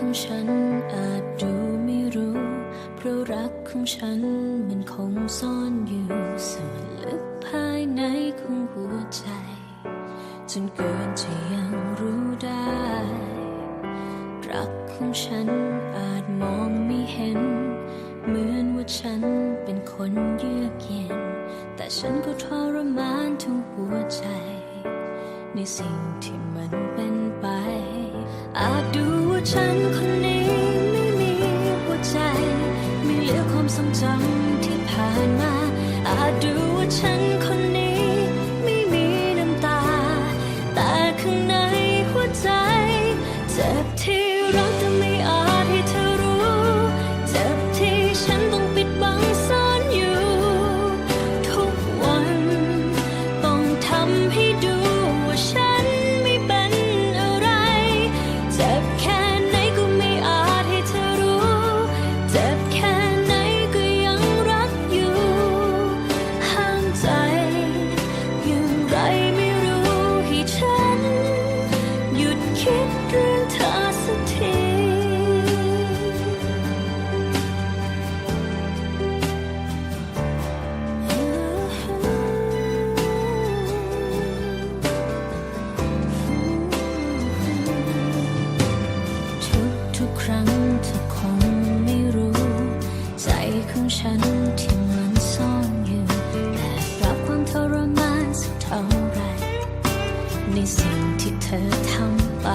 ของฉันอาจดูไม่รู้ เพราะรักของฉันมันคงซ่อนอยู่ส่วนลึกภายในของหัวใจ จนเกินจะยังรู้ได้ รักของฉันอาจมองไม่เห็น เหมือนว่าฉันเป็นคนเยือกเย็น แต่ฉันก็ทรมานทุกหัวใจ ในสิ่งที่มันเป็นไป อาจดู ว่ฉันคนนี้ไม่มีหัวใจ ไม่เหลือความทรงจำที่ผ่านมา อาจดูว่าฉัน ในสิ่งที่เธอทำไป